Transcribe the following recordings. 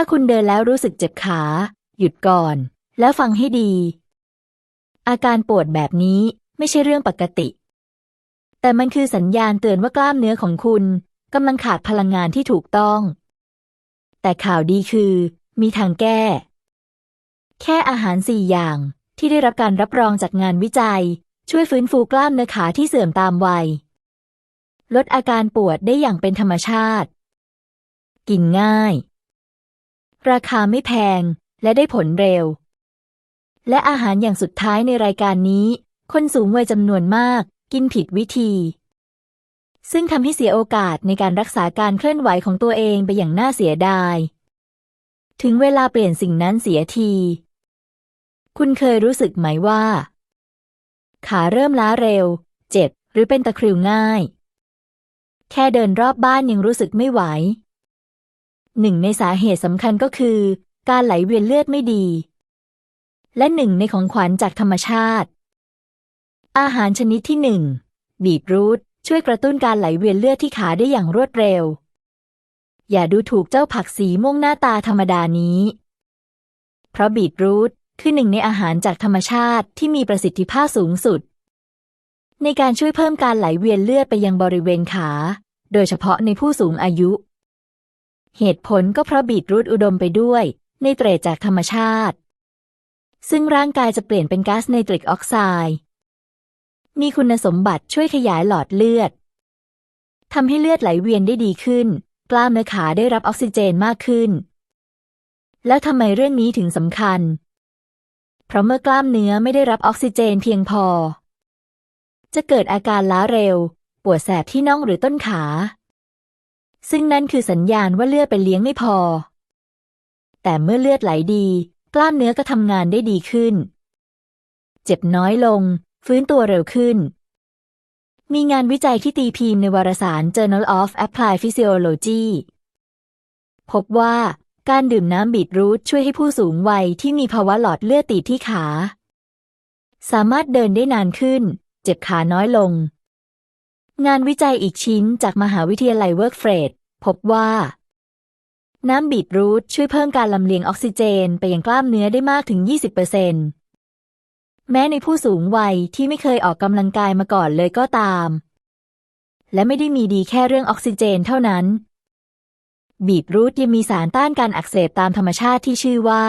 ถ้าคุณเดินแล้วรู้สึกเจ็บขา หยุดก่อน แล้วฟังให้ดี อาการปวดแบบนี้ไม่ใช่เรื่องปกติ แต่มันคือสัญญาณเตือนว่ากล้ามเนื้อของคุณกำลังขาดพลังงานที่ถูกต้อง แต่ข่าวดีคือ มีทางแก้ แค่อาหารสี่อย่างที่ได้รับการรับรองจากงานวิจัย ช่วยฟื้นฟูกล้ามเนื้อขาที่เสื่อมตามวัย ลดอาการปวดได้อย่างเป็นธรรมชาติ กินง่าย ราคาไม่แพง และได้ผลเร็ว และอาหารอย่างสุดท้ายในรายการนี้ คนสูงวัยจำนวนมาก กินผิดวิธี ซึ่งทำให้เสียโอกาสในการรักษาการเคลื่อนไหวของตัวเองไปอย่างน่าเสียดาย ถึงเวลาเปลี่ยนสิ่งนั้นเสียที คุณเคยรู้สึกไหมว่า ขาเริ่มล้าเร็ว เจ็บ หรือเป็นตะคริวง่าย แค่เดินรอบบ้านยังรู้สึกไม่ไหว หนึ่งในสาเหตุสำคัญก็คือ การไหลเวียนเลือดไม่ดี และหนึ่งในของขวัญจากธรรมชาติ อาหารชนิดที่หนึ่งบีทรูทช่วยกระตุ้นการไหลเวียนเลือดที่ขาได้อย่างรวดเร็ว อย่าดูถูกเจ้าผักสีม่วงหน้าตาธรรมดานี้ เพราะบีทรูทคือหนึ่งในอาหารจากธรรมชาติที่มีประสิทธิภาพสูงสุด ในการช่วยเพิ่มการไหลเวียนเลือดไปยังบริเวณขา โดยเฉพาะในผู้สูงอายุ เหตุผลก็เพราะบีทรูทอุดมไปด้วยไนเตรตจากธรรมชาติ ซึ่งร่างกายจะเปลี่ยนเป็นก๊าซไนตริกออกไซด์มีคุณสมบัติช่วยขยายหลอดเลือดทำให้เลือดไหลเวียนได้ดีขึ้น กล้ามเนื้อขาได้รับออกซิเจนมากขึ้น แล้วทำไมเรื่องนี้ถึงสำคัญ เพราะเมื่อกล้ามเนื้อไม่ได้รับออกซิเจนเพียงพอ จะเกิดอาการล้าเร็ว ปวดแสบที่น่องหรือต้นขา ซึ่งนั่นคือสัญญาณว่าเลือดไปเลี้ยงไม่พอ แต่เมื่อเลือดไหลดี กล้ามเนื้อก็ทำงานได้ดีขึ้น เจ็บน้อยลง ฟื้นตัวเร็วขึ้น มีงานวิจัยที่ตีพิมพ์ในวารสาร Journal of Applied Physiology พบว่าการดื่มน้ำบีทรูทช่วยให้ผู้สูงวัยที่มีภาวะหลอดเลือดตีที่ขา สามารถเดินได้นานขึ้น เจ็บขาน้อยลง งานวิจัยอีกชิ้นจากมหาวิทยาลัยเวิร์กเฟรดพบว่า น้ำบีทรูทช่วยเพิ่มการลำเลียงออกซิเจนไปยังกล้ามเนื้อได้มากถึง 20%แม้ในผู้สูงวัยที่ไม่เคยออกกำลังกายมาก่อนเลยก็ตาม และไม่ได้มีดีแค่เรื่องออกซิเจนเท่านั้น บีทรูทยังมีสารต้านการอักเสบตามธรรมชาติที่ชื่อว่า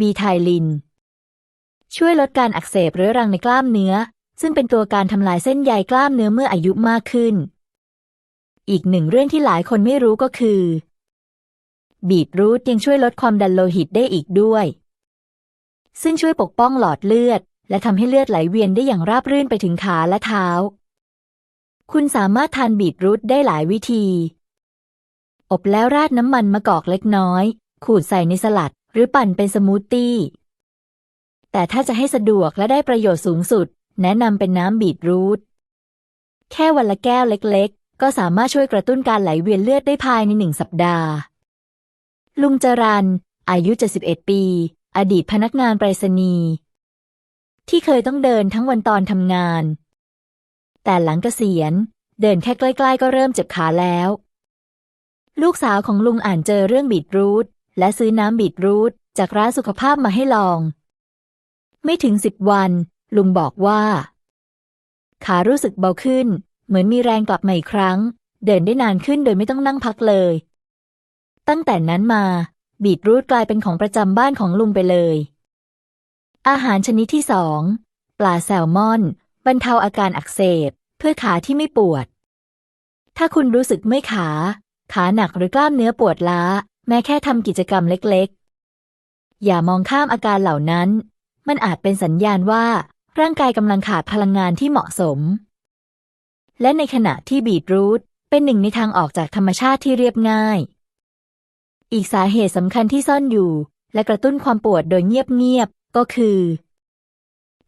บีไทลิน ช่วยลดการอักเสบเรื้อรังในกล้ามเนื้อ ซึ่งเป็นตัวการทำลายเส้นใยกล้ามเนื้อเมื่ออายุมากขึ้น อีกหนึ่งเรื่องที่หลายคนไม่รู้ก็คือ บีทรูทยังช่วยลดความดันโลหิตได้อีกด้วย ซึ่งช่วยปกป้องหลอดเลือด และทำให้เลือดไหลเวียนได้อย่างราบรื่นไปถึงขาและเท้า คุณสามารถทานบีทรูทได้หลายวิธี อบแล้วราดน้ำมันมะกอกเล็กน้อย ขูดใส่ในสลัด หรือปั่นเป็นสมูทตี้แต่ถ้าจะให้สะดวกและได้ประโยชน์สูงสุด แนะนำเป็นน้ำบีทรูท แค่วันละแก้วเล็กๆ ก็สามารถช่วยกระตุ้นการไหลเวียนเลือดได้ภายในหนึ่งสัปดาห์ ลุงจรัน อายุ 71 ปี อดีตพนักงานไปรษณีย์ที่เคยต้องเดินทั้งวันตอนทำงาน แต่หลังเกษียณ เดินแค่ใกล้ๆ ก็เริ่มเจ็บขาแล้ว ลูกสาวของลุงอ่านเจอเรื่องบีทรูทและซื้อน้ำบีทรูทจากร้านสุขภาพมาให้ลอง ไม่ถึงสิบวัน ลุงบอกว่า ขารู้สึกเบาขึ้น เหมือนมีแรงกลับมาอีกครั้ง เดินได้นานขึ้นโดยไม่ต้องนั่งพักเลย ตั้งแต่นั้นมา บีทรูทกลายเป็นของประจำบ้านของลุงไปเลย อาหารชนิดที่สองปลาแซลมอน บรรเทาอาการอักเสบ เพื่อขาที่ไม่ปวด ถ้าคุณรู้สึกเมื่อยขา ขาหนักหรือกล้ามเนื้อปวดล้า แม้แค่ทำกิจกรรมเล็กๆ อย่ามองข้ามอาการเหล่านั้น มันอาจเป็นสัญญาณว่า ร่างกายกำลังขาดพลังงานที่เหมาะสม และในขณะที่บีทรูทเป็นหนึ่งในทางออกจากธรรมชาติที่เรียบง่าย อีกสาเหตุสำคัญที่ซ่อนอยู่ และกระตุ้นความปวดโดยเงียบๆก็คือ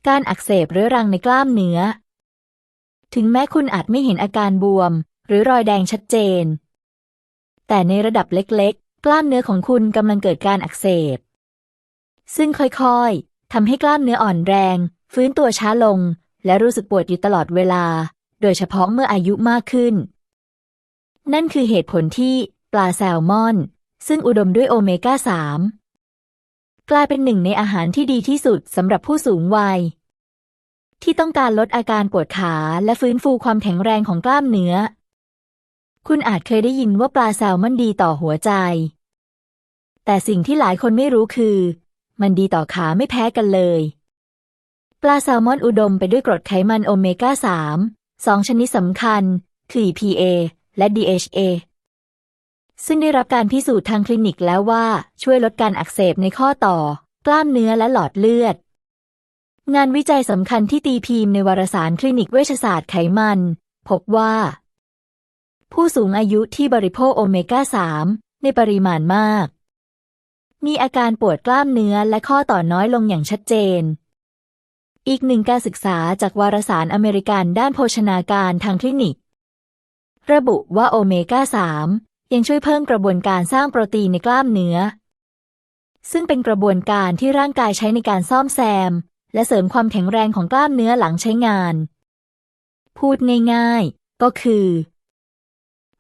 การอักเสบเรื้อรังในกล้ามเนื้อ ถึงแม้คุณอาจไม่เห็นอาการบวม หรือรอยแดงชัดเจน แต่ในระดับเล็กๆ กล้ามเนื้อของคุณกำลังเกิดการอักเสบ ซึ่งค่อยๆทำให้กล้ามเนื้ออ่อนแรง ฟื้นตัวช้าลง และรู้สึกปวดอยู่ตลอดเวลา โดยเฉพาะเมื่ออายุมากขึ้น นั่นคือเหตุผลที่ปลาแซลมอน ซึ่งอุดมด้วยโอเมก้า 3 กลายเป็นหนึ่งในอาหารที่ดีที่สุดสำหรับผู้สูงวัย ที่ต้องการลดอาการปวดขาและฟื้นฟูความแข็งแรงของกล้ามเนื้อ คุณอาจเคยได้ยินว่าปลาแซลมอนดีต่อหัวใจ แต่สิ่งที่หลายคนไม่รู้คือ มันดีต่อขาไม่แพ้กันเลย ปลาแซลมอนอุดมไปด้วยกรดไขมันโอเมก้า 3 สองชนิดสำคัญ คือ EPA และ DHA ซึ่งได้รับการพิสูจน์ทางคลินิกแล้วว่าช่วยลดการอักเสบในข้อต่อ กล้ามเนื้อและหลอดเลือด งานวิจัยสำคัญที่ตีพิมพ์ในวารสารคลินิกเวชศาสตร์ไขมัน พบว่า ผู้สูงอายุที่บริโภคโอเมก้า 3 ในปริมาณมาก มีอาการปวดกล้ามเนื้อและข้อต่อน้อยลงอย่างชัดเจน อีกหนึ่งการศึกษาจากวารสารอเมริกันด้านโภชนาการทางคลินิก ระบุว่าโอเมก้า 3 ยังช่วยเพิ่มกระบวนการสร้างโปรตีนในกล้ามเนื้อ ซึ่งเป็นกระบวนการที่ร่างกายใช้ในการซ่อมแซม และเสริมความแข็งแรงของกล้ามเนื้อหลังใช้งาน พูดง่ายๆ ก็คือ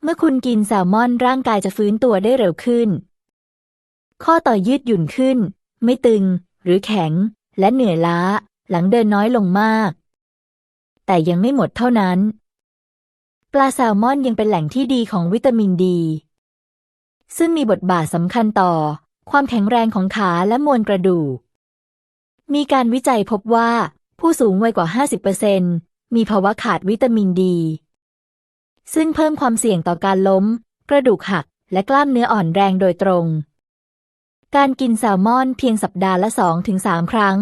เมื่อคุณกินแซลมอนร่างกายจะฟื้นตัวได้เร็วขึ้น ข้อต่อยืดหยุ่นขึ้น ไม่ตึง หรือแข็ง และเหนื่อยล้า หลังเดินน้อยลงมาก แต่ยังไม่หมดเท่านั้น ปลาแซลมอนยังเป็นแหล่งที่ดีของวิตามินดี ซึ่งมีบทบาทสำคัญต่อ ความแข็งแรงของขาและมวลกระดูก มีการวิจัยพบว่าผู้สูงวัยกว่า 50%มีภาวะขาดวิตามินดี ซึ่งเพิ่มความเสี่ยงต่อการล้ม กระดูกหัก และกล้ามเนื้ออ่อนแรงโดยตรง การกินแซลมอนเพียงสัปดาห์ละ 2-3 ครั้ง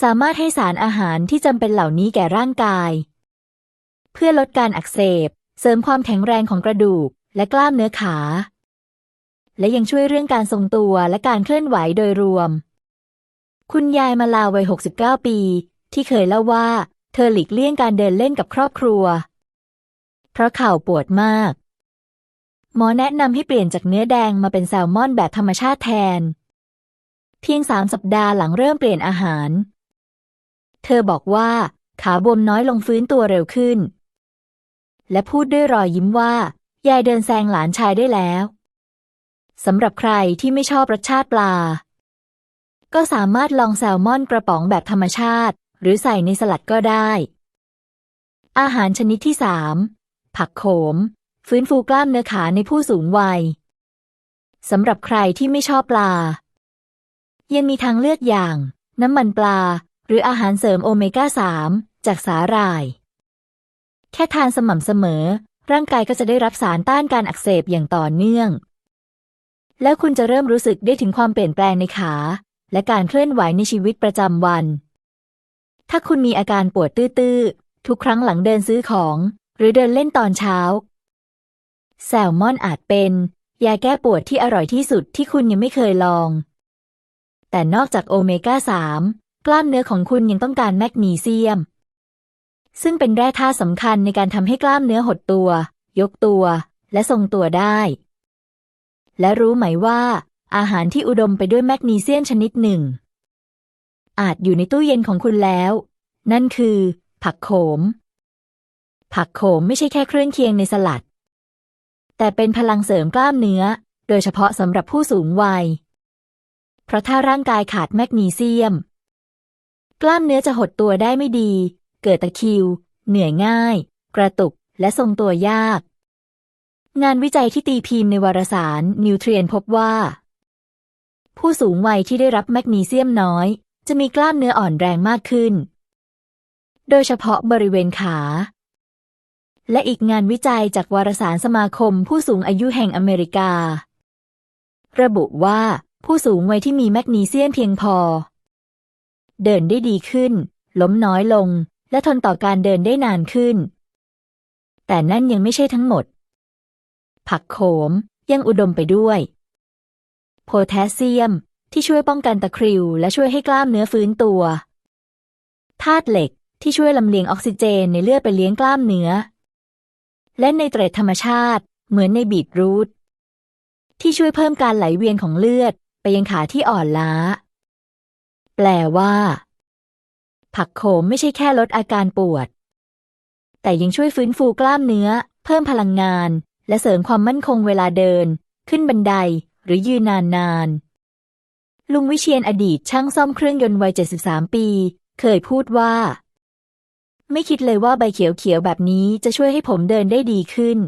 สามารถให้สารอาหารที่จำเป็นเหล่านี้แก่ร่างกาย เพื่อลดการอักเสบ เสริมความแข็งแรงของกระดูก และกล้ามเนื้อขา และยังช่วยเรื่องการทรงตัวและการเคลื่อนไหวโดยรวม คุณยายมาลาวัย 69 ปี ที่เคยเล่าว่า เธอหลีกเลี่ยงการเดินเล่นกับครอบครัว เพราะเข่าปวดมาก หมอแนะนำให้เปลี่ยนจากเนื้อแดงมาเป็นแซลมอนแบบธรรมชาติแทน เพียงสามสัปดาห์หลังเริ่มเปลี่ยนอาหาร เธอบอกว่าขาบวมน้อยลงฟื้นตัวเร็วขึ้น และพูดด้วยรอยยิ้มว่า ยายเดินแซงหลานชายได้แล้วสำหรับใครที่ไม่ชอบรสชาติปลา ก็สามารถลองแซลมอนกระป๋องแบบธรรมชาติ หรือใส่ในสลัดก็ได้ อาหารชนิดที่สามผักโขม ฟื้นฟูกล้ามเนื้อขาในผู้สูงวัยสำหรับใครที่ไม่ชอบปลา ยังมีทางเลือกอย่าง น้ำมันปลา หรืออาหารเสริมโอเมก้า 3 จากสาหร่าย แค่ทานสม่ำเสมอ ร่างกายก็จะได้รับสารต้านการอักเสบอย่างต่อเนื่อง แล้วคุณจะเริ่มรู้สึกได้ถึงความเปลี่ยนแปลงในขา และการเคลื่อนไหวในชีวิตประจำวัน ถ้าคุณมีอาการปวดตื้อๆ ทุกครั้งหลังเดินซื้อของ หรือเดินเล่นตอนเช้า แซลมอนอาจเป็นยาแก้ปวดที่อร่อยที่สุดที่คุณยังไม่เคยลอง แต่นอกจากโอเมก้า 3 กล้ามเนื้อของคุณยังต้องการแมกนีเซียม ซึ่งเป็นแร่ธาตุสำคัญในการทำให้กล้ามเนื้อหดตัว ยกตัว และทรงตัวได้ และรู้ไหมว่า อาหารที่อุดมไปด้วยแมกนีเซียมชนิดหนึ่ง อาจอยู่ในตู้เย็นของคุณแล้ว นั่นคือ ผักโขม ผักโขมไม่ใช่แค่เครื่องเคียงในสลัด แต่เป็นพลังเสริมกล้ามเนื้อ โดยเฉพาะสำหรับผู้สูงวัย เพราะถ้าร่างกายขาดแมกนีเซียม กล้ามเนื้อจะหดตัวได้ไม่ดี เกิดตะคิว เหนื่อยง่าย กระตุก และทรงตัวยาก งานวิจัยที่ตีพิมพ์ในวารสาร นิวเทรียนพบว่า ผู้สูงวัยที่ได้รับแมกนีเซียมน้อย จะมีกล้ามเนื้ออ่อนแรงมากขึ้น โดยเฉพาะบริเวณขา และอีกงานวิจัยจากวารสารสมาคมผู้สูงอายุแห่งอเมริกา ระบุว่าผู้สูงวัยที่มีแมกนีเซียมเพียงพอ เดินได้ดีขึ้น ล้มน้อยลง และทนต่อการเดินได้นานขึ้น แต่นั่นยังไม่ใช่ทั้งหมด ผักโขมยังอุดมไปด้วย โพแทสเซียมที่ช่วยป้องกันตะคริว และช่วยให้กล้ามเนื้อฟื้นตัวธาตุเหล็กที่ช่วยลำเลียงออกซิเจนในเลือดไปเลี้ยงกล้ามเนื้อ และในเตรดธรรมชาติ เหมือนในบีทรูทที่ช่วยเพิ่มการไหลเวียนของเลือดไปยังขาที่อ่อนล้า แปลว่า ผักโขมไม่ใช่แค่ลดอาการปวด แต่ยังช่วยฟื้นฟูกล้ามเนื้อ เพิ่มพลังงาน และเสริมความมั่นคงเวลาเดิน ขึ้นบันไดหรือยืนนานๆ ลุงวิเชียนอดีตช่างซ่อมเครื่องยนต์วัย 73 ปี เคยพูดว่า ไม่คิดเลยว่าใบเขียวๆแบบนี้จะช่วยให้ผมเดินได้ดีขึ้น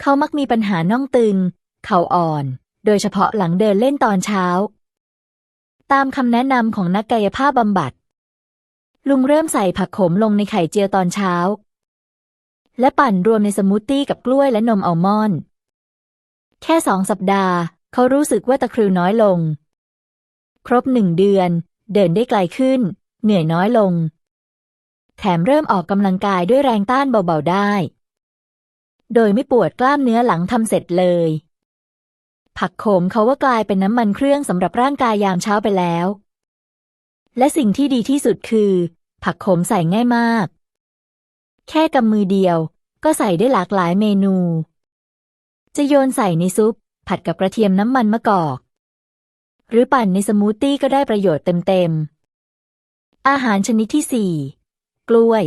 เขามักมีปัญหาน่องตึง เข่าอ่อน โดยเฉพาะหลังเดินเล่นตอนเช้า ตามคำแนะนำของนักกายภาพบำบัด ลุงเริ่มใส่ผักขมลงในไข่เจียวตอนเช้า และปั่นรวมในสมูทตี้กับกล้วยและนมอัลมอนด์แค่สองสัปดาห์ เขารู้สึกว่าตะคริวน้อยลง ครบหนึ่งเดือน เดินได้ไกลขึ้น เหนื่อยน้อยลง แถมเริ่มออกกำลังกายด้วยแรงต้านเบาๆได้ โดยไม่ปวดกล้ามเนื้อหลังทำเสร็จเลย ผักโขมเขาว่ากลายเป็นน้ำมันเครื่องสำหรับร่างกายยามเช้าไปแล้ว และสิ่งที่ดีที่สุดคือ ผักโขมใส่ง่ายมาก แค่กำมือเดียวก็ใส่ได้หลากหลายเมนู จะโยนใส่ในซุป ผัดกับกระเทียมน้ำมันมะกอก หรือปั่นในสมูทตี้ก็ได้ประโยชน์เต็มๆ อาหารชนิดที่สี่กล้วย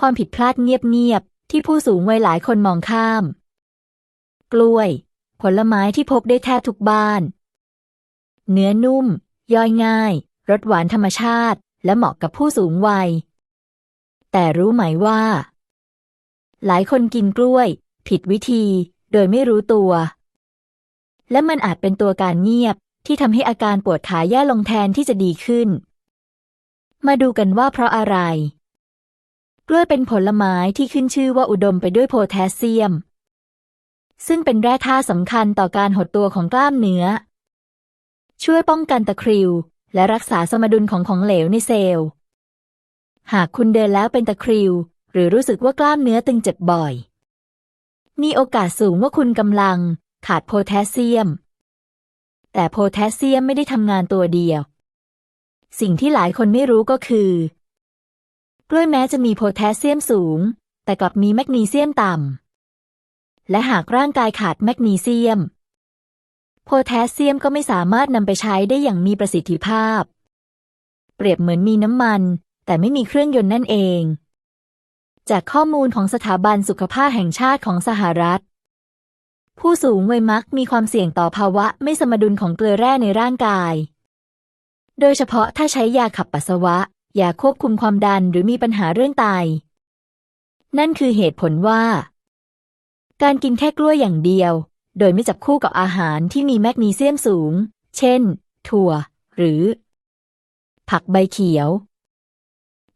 ความผิดพลาดเงียบๆที่ผู้สูงวัยหลายคนมองข้าม กล้วย ผลไม้ที่พบได้แทบทุกบ้าน เนื้อนุ่ม ย่อยง่าย รสหวานธรรมชาติ และเหมาะกับผู้สูงวัย แต่รู้ไหมว่า หลายคนกินกล้วย ผิดวิธี โดยไม่รู้ตัว และมันอาจเป็นตัวการเงียบที่ทำให้อาการปวดขาแย่ลงแทนที่จะดีขึ้น มาดูกันว่าเพราะอะไร กล้วยเป็นผลไม้ที่ขึ้นชื่อว่าอุดมไปด้วยโพแทสเซียม ซึ่งเป็นแร่ธาตุสำคัญต่อการหดตัวของกล้ามเนื้อ ช่วยป้องกันตะคริว และรักษาสมดุลของของเหลวในเซลล์ หากคุณเดินแล้วเป็นตะคริว หรือรู้สึกว่ากล้ามเนื้อตึงเจ็บบ่อย มีโอกาสสูงว่าคุณกำลังขาดโพแทสเซียม แต่โพแทสเซียมไม่ได้ทำงานตัวเดียว สิ่งที่หลายคนไม่รู้ก็คือกล้วยแม้จะมีโพแทสเซียมสูง แต่กลับมีแมกนีเซียมต่ำ และหากร่างกายขาดแมกนีเซียม โพแทสเซียมก็ไม่สามารถนำไปใช้ได้อย่างมีประสิทธิภาพ เปรียบเหมือนมีน้ำมัน แต่ไม่มีเครื่องยนต์นั่นเอง จากข้อมูลของสถาบันสุขภาพแห่งชาติของสหรัฐ ผู้สูงวัยมักมีความเสี่ยงต่อภาวะไม่สมดุลของเกลือแร่ในร่างกาย โดยเฉพาะถ้าใช้ยาขับปัสสาวะยาควบคุมความดันหรือมีปัญหาเรื่องไต นั่นคือเหตุผลว่า การกินแค่กล้วยอย่างเดียว โดยไม่จับคู่กับอาหารที่มีแมกนีเซียมสูง เช่น ถั่ว หรือ ผักใบเขียว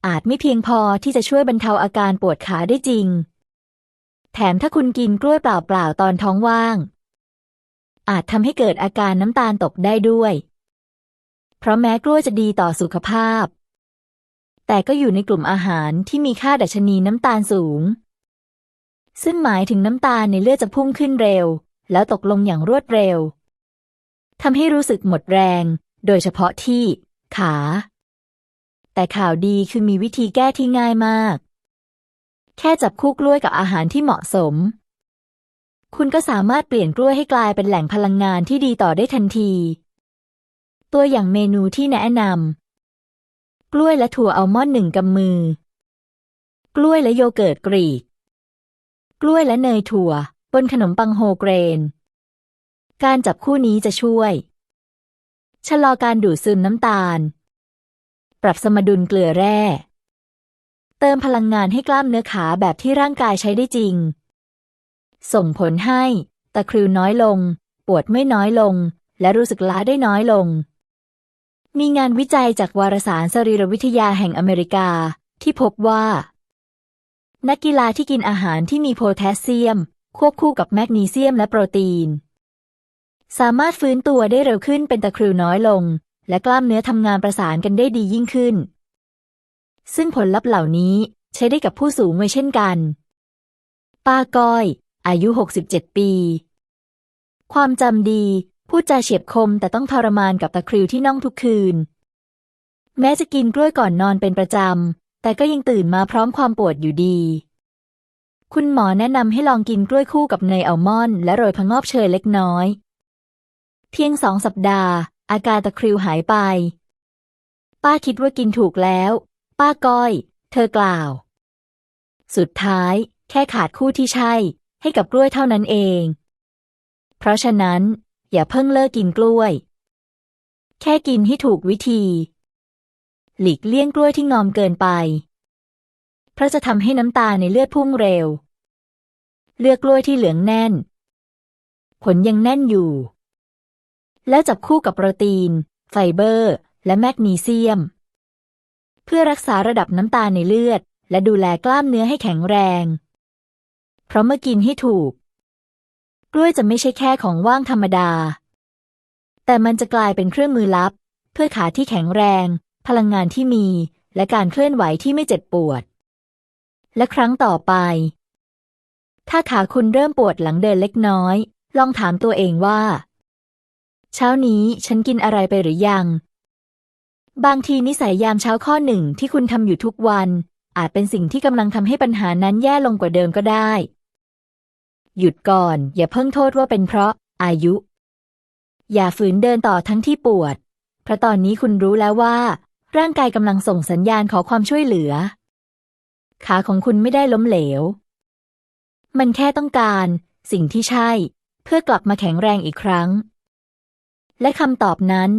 อาจไม่เพียงพอที่จะช่วยบรรเทาอาการปวดขาได้จริง แถมถ้าคุณกินกล้วยเปล่าๆตอนท้องว่าง อาจทำให้เกิดอาการน้ำตาลตกได้ด้วย เพราะแม้กล้วยจะดีต่อสุขภาพ แต่ก็อยู่ในกลุ่มอาหารที่มีค่าดัชนีน้ำตาลสูง ซึ่งหมายถึงน้ำตาในเลือดจะพุ่งขึ้นเร็ว แล้วตกลงอย่างรวดเร็วทำให้รู้สึกหมดแรง โดยเฉพาะที่ ขา แต่ข่าวดีคือมีวิธีแก้ที่ง่ายมาก แค่จับคู่กล้วยกับอาหารที่เหมาะสม คุณก็สามารถเปลี่ยนกล้วยให้กลายเป็นแหล่งพลังงานที่ดีต่อได้ทันที ตัวอย่างเมนูที่แนะนำกล้วยและถั่วอัลมอนด์หนึ่งกำมือ กล้วยและโยเกิร์ตกรีก กล้วยและเนยถั่ว บนขนมปังโฮเกรน การจับคู่นี้จะช่วย ชะลอการดูดซึมน้ำตาล ปรับสมดุลเกลือแร่ เติมพลังงานให้กล้ามเนื้อขาแบบที่ร่างกายใช้ได้จริง ส่งผลให้ตะคริวน้อยลง ปวดไม่น้อยลง และรู้สึกล้าได้น้อยลง มีงานวิจัยจากวารสารสรีรวิทยาแห่งอเมริกาที่พบว่า นักกีฬาที่กินอาหารที่มีโพแทสเซียม ควบคู่กับแมกนีเซียมและโปรตีน สามารถฟื้นตัวได้เร็วขึ้นเป็นตะคริวน้อยลง และกล้ามเนื้อทำงานประสานกันได้ดียิ่งขึ้น ซึ่งผลลัพธ์เหล่านี้ใช้ได้กับผู้สูงวัยเช่นกัน ป้าก้อย อายุ 67 ปี ความจำดี พูดจาเฉียบคมแต่ต้องทรมานกับตะคริวที่น่องทุกคืน แม้จะกินกล้วยก่อนนอนเป็นประจำ แต่ก็ยังตื่นมาพร้อมความปวดอยู่ดี คุณหมอแนะนำให้ลองกินกล้วยคู่กับเนยอัลมอนด์และโรยผงอบเชยเล็กน้อย เพียงสองสัปดาห์ อาการตะคริวหายไป ป้าคิดว่ากินถูกแล้ว ป้าก้อย เธอกล่าว สุดท้าย แค่ขาดคู่ที่ใช่ ให้กับกล้วยเท่านั้นเอง เพราะฉะนั้น อย่าเพิ่งเลิกกินกล้วย แค่กินให้ถูกวิธี หลีกเลี่ยงกล้วยที่งอมเกินไป เพราะจะทำให้น้ำตาในเลือดพุ่งเร็ว เลือกกล้วยที่เหลืองแน่น ผลยังแน่นอยู่ แล้วจับคู่กับโปรตีน ไฟเบอร์ และแมกนีเซียม เพื่อรักษาระดับน้ำตาในเลือด และดูแลกล้ามเนื้อให้แข็งแรง เพราะเมื่อกินให้ถูก กล้วยจะไม่ใช่แค่ของว่างธรรมดา แต่มันจะกลายเป็นเครื่องมือลับ เพื่อขาที่แข็งแรง พลังงานที่มี และการเคลื่อนไหวที่ไม่เจ็บปวด และครั้งต่อไป ถ้าขาคุณเริ่มปวดหลังเดินเล็กน้อย ลองถามตัวเองว่า เช้านี้ฉันกินอะไรไปหรือยัง บางทีนิสัยยามเช้าข้อหนึ่งที่คุณทำอยู่ทุกวัน อาจเป็นสิ่งที่กำลังทำให้ปัญหานั้นแย่ลงกว่าเดิมก็ได้ หยุดก่อน อย่าเพิ่งโทษว่าเป็นเพราะ อายุ อย่าฝืนเดินต่อทั้งที่ปวด เพราะตอนนี้คุณรู้แล้วว่า ร่างกายกำลังส่งสัญญาณขอความช่วยเหลือ ขาของคุณไม่ได้ล้มเหลว มันแค่ต้องการสิ่งที่ใช่ เพื่อกลับมาแข็งแรงอีกครั้ง และคำตอบนั้น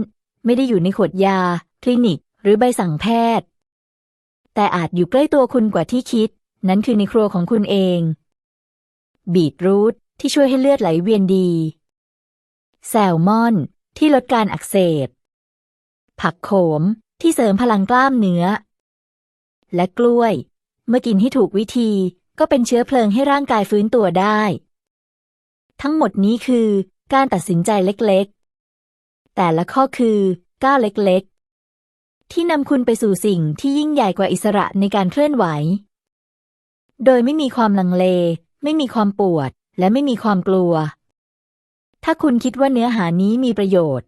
ไม่ได้อยู่ในขวดยา คลินิก หรือใบสั่งแพทย์ แต่อาจอยู่ใกล้ตัวคุณกว่าที่คิด นั้นคือในครัวของคุณเอง บีทรูทที่ช่วยให้เลือดไหลเวียนดี แซลมอน ที่ลดการอักเสบ ผักโขม ที่เสริมพลังกล้ามเนื้อ และกล้วย เมื่อกินให้ถูกวิธีก็เป็นเชื้อเพลิงให้ร่างกายฟื้นตัวได้ ทั้งหมดนี้คือการตัดสินใจเล็กๆ แต่ละข้อคือก้าวเล็กๆ ที่นำคุณไปสู่สิ่งที่ยิ่งใหญ่กว่าอิสระในการเคลื่อนไหว โดยไม่มีความลังเล ไม่มีความปวด และไม่มีความกลัว ถ้าคุณคิดว่าเนื้อหานี้มีประโยชน์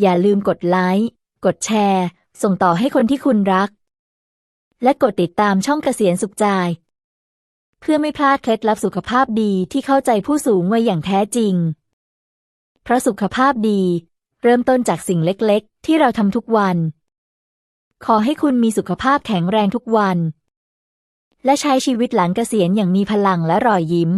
อย่าลืมกดไลค์ กดแชร์ ส่งต่อให้คนที่คุณรัก และกดติดตามช่องเกษียณสุขใจ เพื่อไม่พลาดเคล็ดลับสุขภาพดีที่เข้าใจผู้สูงวัยอย่างแท้จริง เพราะสุขภาพดี เริ่มต้นจากสิ่งเล็กๆ ที่เราทำทุกวัน ขอให้คุณมีสุขภาพแข็งแรงทุกวัน และใช้ชีวิตหลังเกษียณอย่างมีพลังและรอยยิ้ม